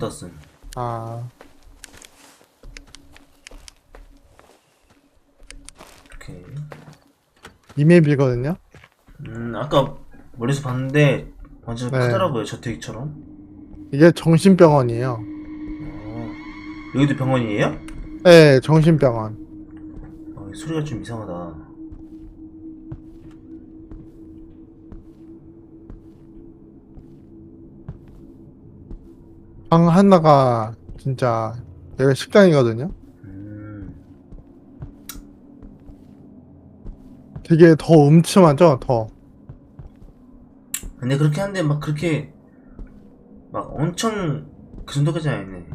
떴음. 아, 오케이. 이맵이거든요? 음, 아까 멀리서 봤는데 완전 네. 크더라고요, 저택처럼. 이게 정신병원이에요. 어. 여기도 병원이에요? 네, 정신병원. 어, 소리가 좀 이상하다. 방 하나가 진짜 여기 식당이거든요? 음, 되게 더 음침하죠? 더. 근데 그렇게 하는데 막 그렇게 막 엄청 그 정도까지 는 아니네.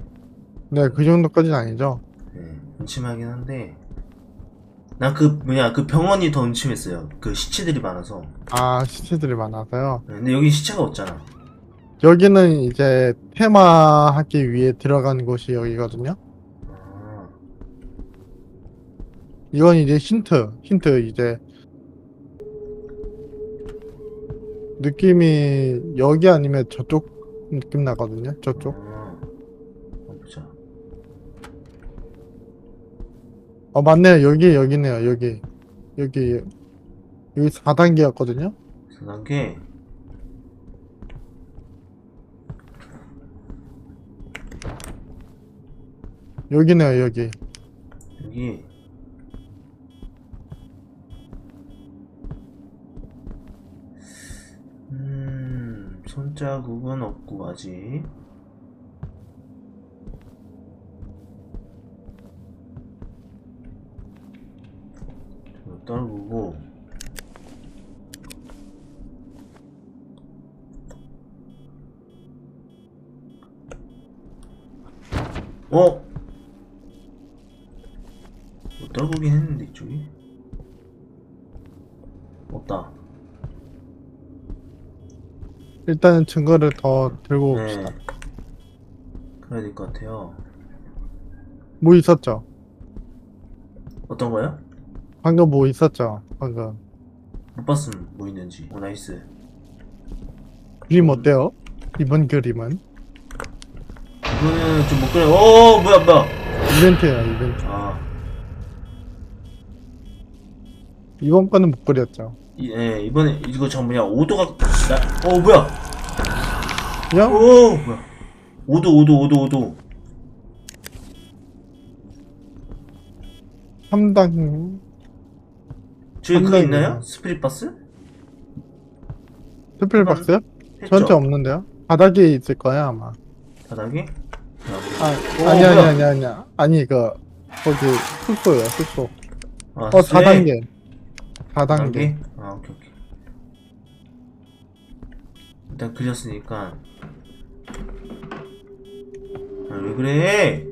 네, 그 정도까지는 아니죠. 네, 음침하긴 한데 난 그 뭐냐 그 병원이 더 음침했어요. 그 시체들이 많아서. 아, 시체들이 많아서요. 네, 근데 여기 시체가 없잖아. 여기는 이제 테마하기 위해 들어간 곳이 여기거든요? 아, 이건 이제 힌트, 힌트 이제 느낌이 여기 아니면 저쪽 느낌 나거든요. 저쪽. 아, 한번 보자. 어 맞네요. 여기 여기네요. 여기 여기 여기 4단계였거든요. 4단계 여기네요. 여기. 여기 음 손자국은 없고 아직 떨구고 어? 뭐 떨구긴 했는데 이쪽이 없다 일단은 증거를 더 들고 네 봅시다. 그래야 될 것 같아요 뭐 있었죠? 어떤 거요? 방금 뭐 있었죠? 방금 못 봤음 뭐 있는지 오 나이스 그림 어때요? 이번 그림은 이거는 좀 못 그래 어 뭐야 뭐야 이벤트예요. 이벤트. 아 이번 거는 못 그렸죠. 이, 예, 이번에 이거 저 뭐냐 오도가 나, 어 뭐야 그냥 오 뭐야 오도 오도 오도 오도 3단 저기 그거 상당히 있나요? 스피릿 바스? 스필박스? 했죠? 저한테 없는데요? 바닥에 있을 거야 아마. 바닥에? 아, 오, 아니 아니 뭐야? 아니 아니 아니 그 거기 숙소예요 숙소. 아, 어 쎄. 4단계. 4단계. 4단계? 아 오케이 오케이 일단 그렸으니까 아 왜 그래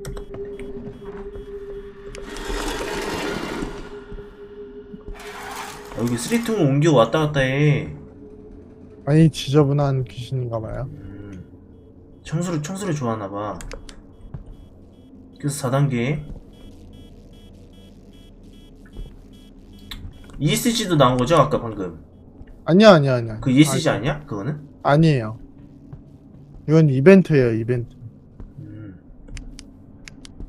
아, 여기 쓰리통 옮겨 왔다 갔다 해 많이 지저분한 귀신인가 봐요. 음, 청소를 청소를 좋아하나 봐 그래서 4단계 ESG도 나온 거죠 아까 방금 아니야 아니야 아니야. 그 ESG 아니야 그거는? 아니, 아니에요. 이건 이벤트예요 이벤트. 음.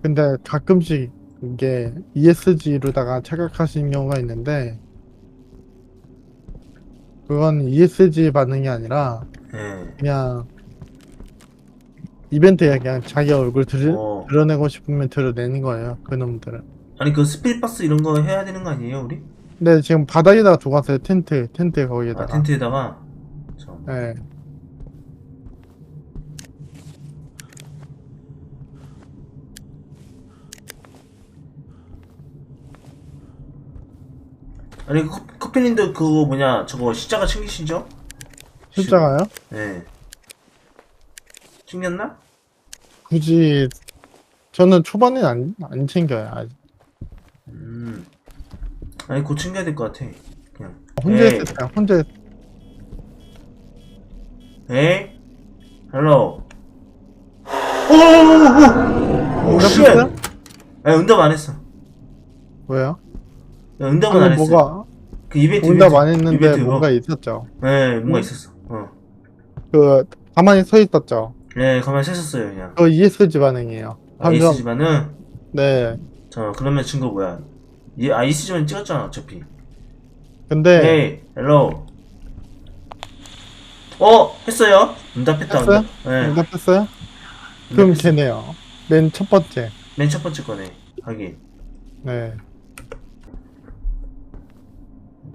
근데 가끔씩 이게 ESG로다가 착각하시는 경우가 있는데 그건 ESG 반응이 아니라 예. 그냥 이벤트에 그냥 자기 얼굴 들, 어. 드러내고 싶으면 드러내는 거예요 그놈들은 아니 그 스피릿박스 이런 거 해야 되는 거 아니에요 우리? 근데 지금 바닥에다가 두고 왔어요 텐트 텐트 아 거기에다가 텐트에다가 참. 네. 아니 그 커- 커피님도 그거 뭐냐 저거 십자가 챙기시죠? 십자가요? 네 챙겼나? 굳이 저는 초반에는 안, 안 챙겨요 아직. 음 아니 그거 챙겨야 될 것 같아 그냥 혼자 에이. 했을 때 혼자 했- 에이? 헬로 오오오오 쉣! 응답했어요? 아니 응답 안 했어 왜요? 야, 응답은 안 방금 했어 뭐가 그 이벤트 응답 이벤트, 안 했는데 이벤트 그거. 뭔가 있었죠 네 뭔가 응? 있었어 어그 가만히 서 있었죠 네, 가만히 셌었어요, 그냥. 저 ESG 반응이에요. 아, 방금 이스지만은, 네. 자, 그러면 증거 뭐야? 얘, 아, 이스지만 찍었잖아, 어차피. 근데 헤이, 헬로. 어, 했어요? 응답했다, 했어요? 응답. 네. 응답했어요? 그럼 응답했어. 걔네요. 맨 첫 번째. 맨첫 번째 거네. 하긴. 네.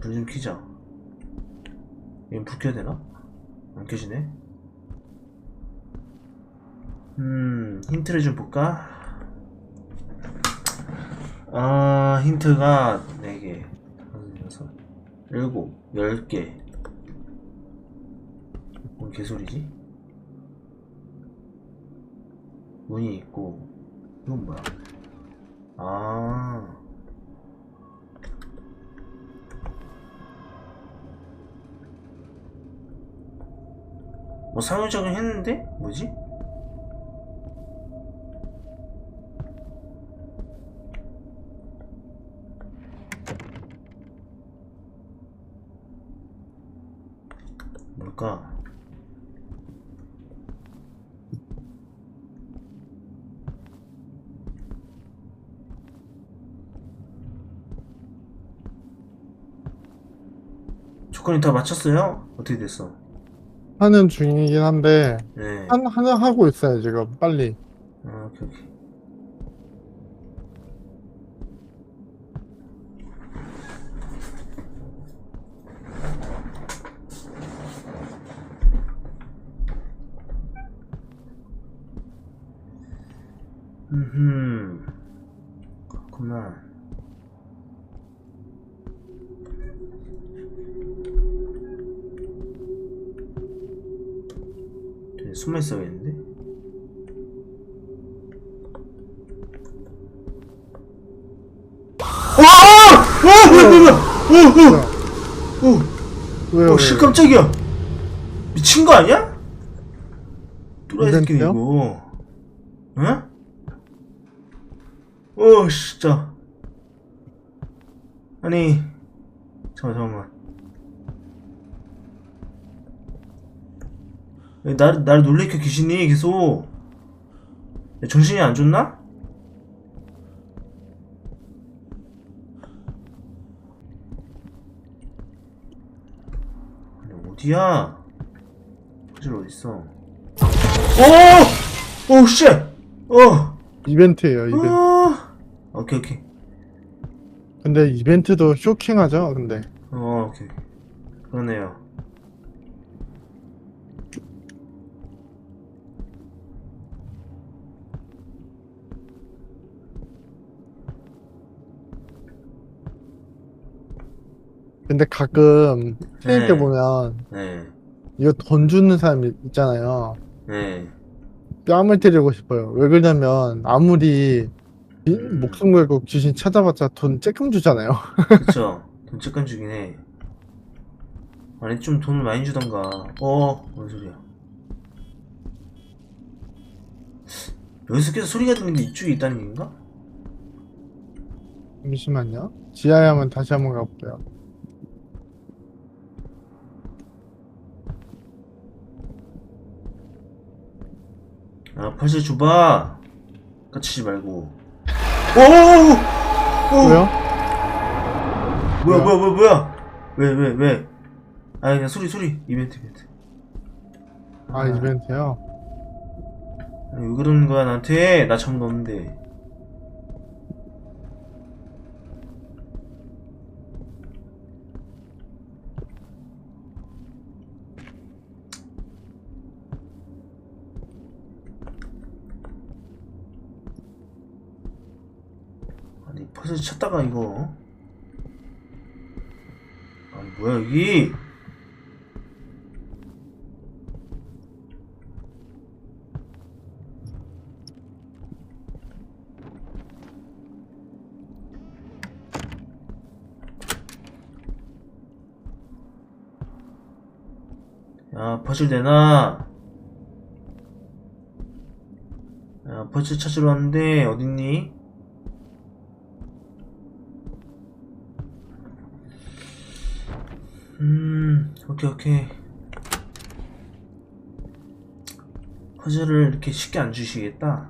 불 좀 켜자. 이건 불 켜야 되나? 안 켜지네. 음, 힌트를 좀 볼까? 아, 힌트가 4개, 6, 7, 10개. 뭔 개소리지? 문이 있고, 이건 뭐야? 아. 뭐 상호 적용했는데? 뭐지? 뭘까? 조건이 다 맞췄어요? 어떻게 됐어? 하는 중이긴 한데 네. 한 하나 하고 있어요 지금 빨리. 아, 오케이, 오케이. 음, 그렇구나. 숨어 있어야겠는데? 와! 와! 뭐야, 뭐야! 오, 오, 오! 왜요? 어, 씨, 깜짝이야! 미친 거 아니야? 또라이 새끼? 이거. 응? 어, 진짜. 아니, 잠깐만, 날, 날 놀래켜 귀신이 계속. 야, 정신이 안 좋나? 어디야? 화질 어딨어? 오! 오, 씨! 어! 이벤트예요 이벤트. 아! 오케이, 오케이. 근데 이벤트도 쇼킹하죠. 근데 어, 오케이. 그러네요. 근데 가끔 네. 때 보면 네. 이거 돈 주는 사람 이- 있잖아요. 네. 뺨을 때리고 싶어요. 왜 그러냐면 아무리 이- 음. 목숨 걸고 귀신 찾아봤자 돈 쬐끔 주잖아요. 그쵸. 돈 조금 주긴 해. 아니, 좀 돈을 많이 주던가. 어, 뭔 소리야. 여기서 계속 소리가 게 이쪽에 있다는 얘기인가? 잠시만요. 지하에 한번 다시 한번 가볼게요. 아, 펄스 줘봐. 까치지 말고. 오! 오! 왜요? 뭐야, 뭐야, 뭐야, 뭐야? 왜, 왜, 왜? 아, 그냥 소리, 소리. 이벤트, 이벤트. 아 이벤트요. 아니, 왜 그러는 거야, 나한테? 나 잘못 없는데. 퍼즐 찾다가 이거. 아니, 뭐야, 여기? 야, 퍼즐 되나? 야, 퍼즐 찾으러 왔는데, 어딨니? 음, 오케이, 오케이. 퍼즐을 이렇게 쉽게 안 주시겠다.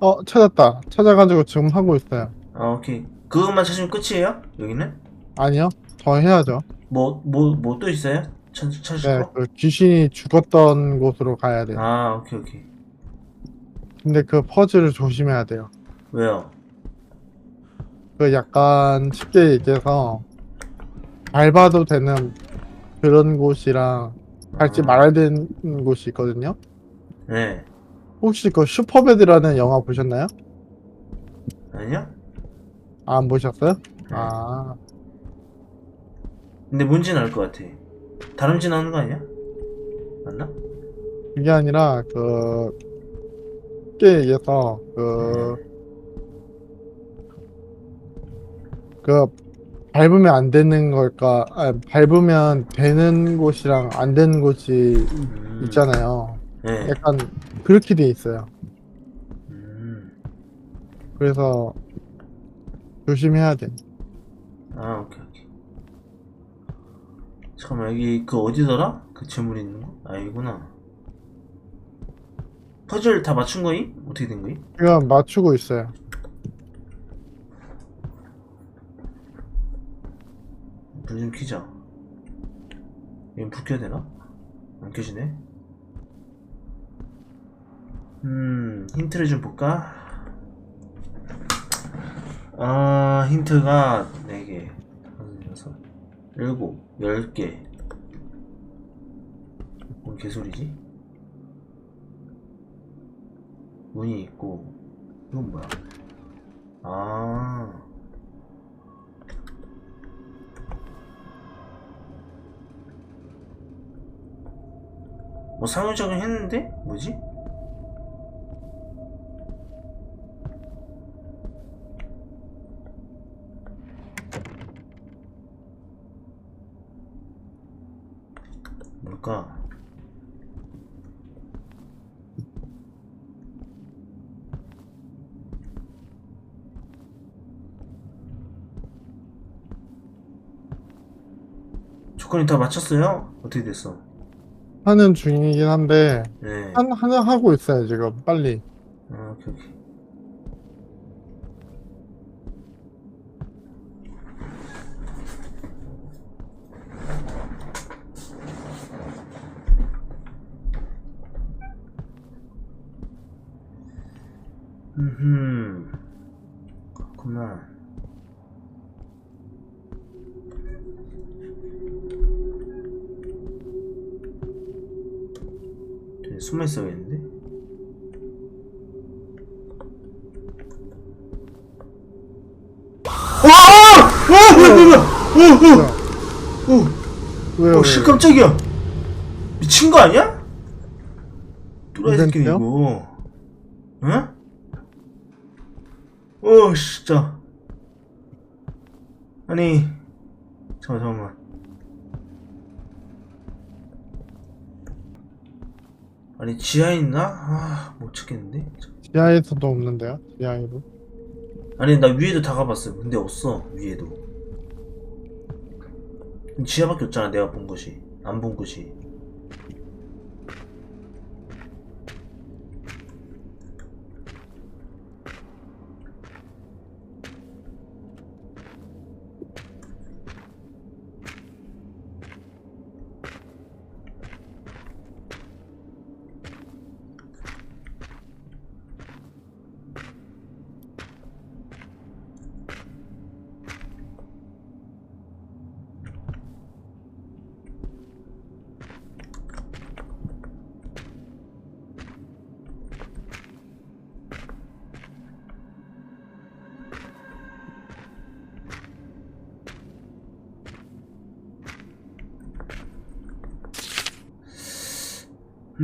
어 찾았다. 찾아가지고 지금 하고 있어요. 아 오케이. 그것만 찾으면 끝이에요? 여기는? 아니요. 더 해야죠. 뭐 뭐 뭐 또 있어요? 찾 찾으실 네, 거? 그 귀신이 죽었던 곳으로 가야 돼요. 아 오케이 오케이. 근데 그 퍼즐을 조심해야 돼요. 왜요? 그 약간 쉽게 얘기해서 밟아도 되는 그런 곳이랑 밟지 아. 말아야 되는 곳이 있거든요. 네. 혹시 그 슈퍼배드라는 영화 보셨나요? 아니요? 아, 안 보셨어요? 네. 아, 근데 뭔지는 알 것 같아. 다람쥐 나오는 거 아니야? 맞나? 그게 아니라 그 쉽게 얘기해서 그, 그 밟으면 안 되는 걸까? 아, 밟으면 되는 곳이랑 안 되는 곳이 음. 있잖아요. 네. 약간 그렇게 돼 있어요. 음. 그래서 조심해야 돼. 아 오케이. 잠깐만 여기 그 어디더라? 그 재물 있는 거? 아 이구나. 퍼즐 다 맞춘 거임? 어떻게 된 거임? 지금 맞추고 있어요. 불 좀 켜자. 이건 불 켜야 되나? 안 켜지네. 음, 힌트를 좀 볼까? 아, 힌트가 4개, 6, 7, 10개. 뭔 개소리지? 문이 있고, 이건 뭐야? 아. 뭐 상호작용 했는데? 뭐지? 뭘까? 조건이 다 맞췄어요? 어떻게 됐어? 하는 중이긴 한데 네. 한 하나 하고 있어요 지금 빨리. 아, 오케이, 오케이. 음, 그렇구나. 되게 숨어 있어야겠는데? 와! 와! 뭐야, 뭐야, 뭐야! 오, 오, 오! 어, 씨, 깜짝이야! 미친 거 아니야? 또라이 새끼? 이거. 응? 어, 씨, 진짜. 아니, 잠깐만, 잠깐만. 아니, 지하에 있나? 아, 못 찾겠는데? 지하에서도 없는데요? 지하에도. 아니, 나 위에도 다 가봤어. 근데 없어, 위에도. 지하밖에 없잖아, 내가 본 것이. 안 본 것이.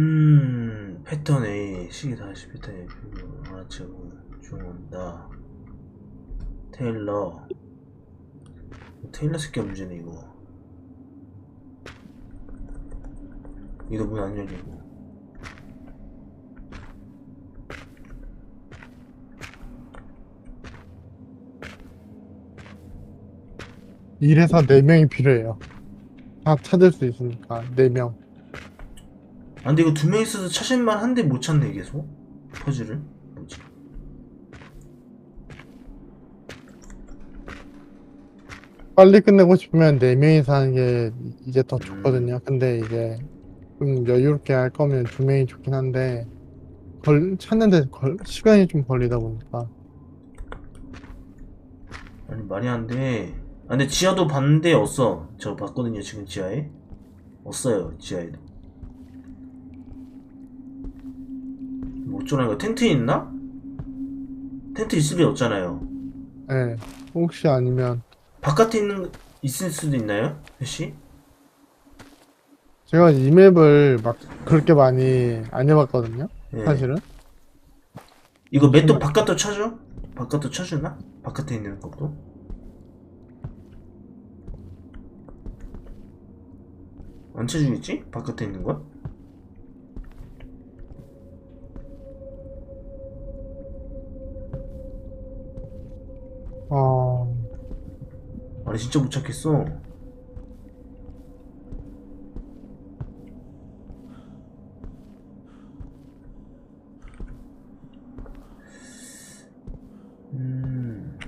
음, 패턴 A, 시기 다시 패턴 A, 알아채고, 중온다. 테일러. 테일러 새끼 문제네, 이거. 이거 문 안 열리고. 1에서 4명이 필요해요. 다 찾을 수 있으니까, 4명. 아 근데 이거 두 명 있어서 찾을만 한데 못 찾네 계속? 퍼즐을? 뭐지? 빨리 끝내고 싶으면 4명이서 하는 게 이제 더 좋거든요. 근데 이제 좀 여유롭게 할 거면 2명이 좋긴 한데 걸, 찾는데 걸, 시간이 좀 걸리다 보니까. 아니 말이 안 돼. 아 근데 지하도 봤는데 없어. 저 봤거든요 지금 지하에. 없어요 지하에도 어쩌라니까 텐트 있나? 텐트 있을 리 없잖아요 예. 혹시 아니면 바깥에 있는 있을 수도 있나요? 혜씨? 제가 이 맵을 막 그렇게 많이 안 해봤거든요. 예. 사실은. 이거 맷도 바깥도 쳐줘? 바깥도 쳐주나? 바깥에 있는 것도? 안 쳐주겠지? 바깥에 있는 건? 진짜 못 찾겠어 음...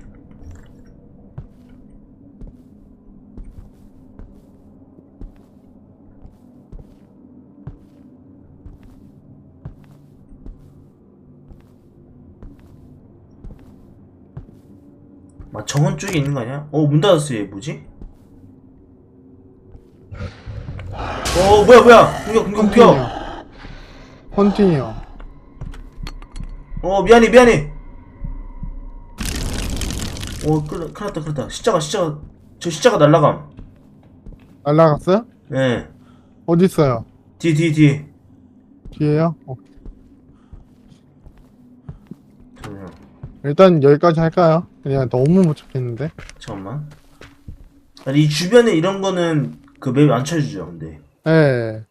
막 정원 쪽에 있는 거 아니야? 어, 문 닫았어, 얘 뭐지? 어, 뭐야, 뭐야! 공격, 공격. 공격! 컨티뉴. 어, 미안해, 미안해! 어, 큰일, 났다, 큰일 났다. 십자가, 십자가, 저 십자가 날라감. 날라갔어요? 예. 어디 있어요? 뒤, 뒤, 뒤. 뒤에요? 어, 잠깐만, 일단 여기까지 할까요? 그냥 너무 못 찾겠는데. 잠깐만. 아니, 이 주변에 이런 거는 그맵안 쳐주죠, 근데. 예.